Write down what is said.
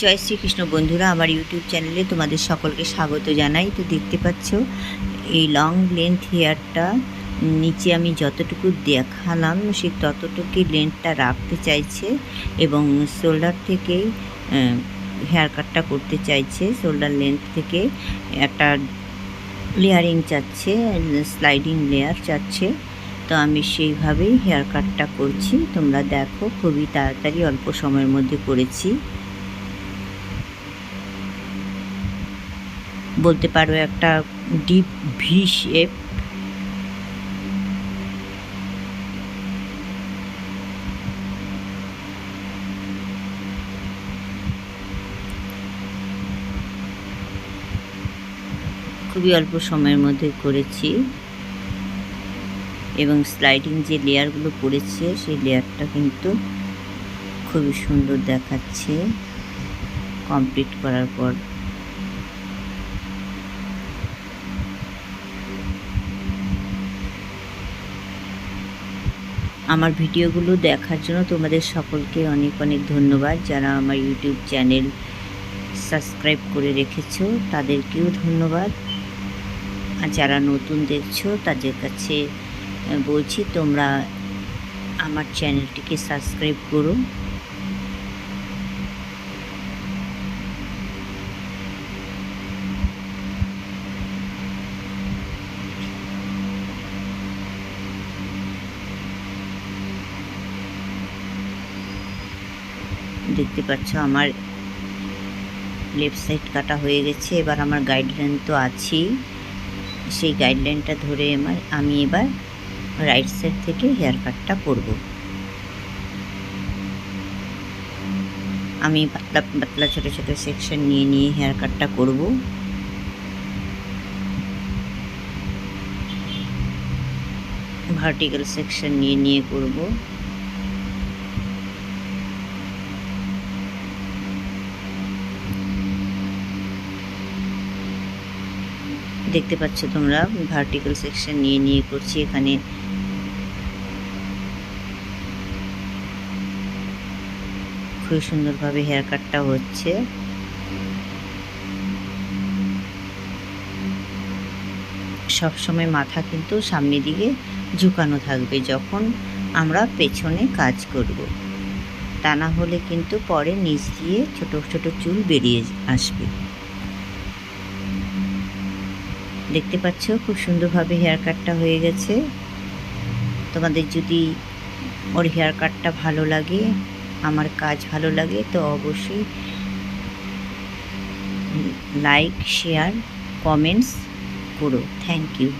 জয় শ্রীকৃষ্ণ বন্ধুরা, আমার ইউটিউব চ্যানেলে তোমাদের সকলকে স্বাগত জানাই। তো দেখতে পাচ্ছ, এই লং লেন্থ হেয়ারটা নিচে আমি যতটুকু দেখালাম, সে ততটুকুই লেন্থটা রাখতে চাইছে এবং শোল্ডার থেকেই হেয়ার কাটটা করতে চাইছে। শোল্ডার লেন্থ থেকে একটা লেয়ারিং চাচ্ছে স্লাইডিং লেয়ার চাচ্ছে। তো আমি সেইভাবেই হেয়ার কাটটা করছি। তোমরা দেখো, খুবই তাড়াতাড়ি অল্প সময়ের মধ্যে করেছি। বলতে পারো, একটা ডিপ ভি শেপ খুবই অল্প সময়ের মধ্যে করেছি। এবং স্লাইডিং যে লেয়ারগুলো পড়েছে, সেই লেয়ারটা কিন্তু খুবই সুন্দর দেখাচ্ছে। কমপ্লিট করার পর আমার ভিডিওগুলো দেখার জন্য তোমাদের সকলকে অনেক অনেক ধন্যবাদ। যারা আমার ইউটিউব চ্যানেল সাবস্ক্রাইব করে রেখেছো, তাদেরকেও ধন্যবাদ। আর যারা নতুন দেখছ, তাদের কাছে বলছি তোমরা আমার চ্যানেলটিকে সাবস্ক্রাইব করো। দেখতে পাচ্ছ আমার লেফট সাইড কাটা হয়ে গেছে, এবার আমার গাইডলাইন তো আছেই। সেই গাইডলাইনটা ধরে আমার আমি এবার রাইট সাইড থেকে হেয়ার কাটটা করব আমি পাতলা পাতলা ছোটো ছোটো সেকশন নিয়ে নিয়ে হেয়ার কাটটা করব। ভার্টিক্যাল সেকশন নিয়ে নিয়ে করব। দেখতে পাচ্ছ তোমরা ভার্টিক্যাল সেকশন নিয়ে নিয়ে করছি এখানে। খুবই সুন্দরভাবে হেয়ার কাটটা হচ্ছে। সব সময় মাথা কিন্তু সামনের দিকে ঝুঁকানো থাকবে যখন আমরা পেছনে কাজ করব। তা না হলে কিন্তু পরে নিচ দিয়ে ছোট ছোট চুল বেরিয়ে আসবে। দেখতে পাচ্ছ, খুব সুন্দরভাবে হেয়ার কাটটা হয়ে গেছে। তোমাদের যদি ওর হেয়ার কাটটা ভালো লাগে, আমার কাজ ভালো লাগে, তো অবশ্যই লাইক শেয়ার কমেন্টস করো। Thank you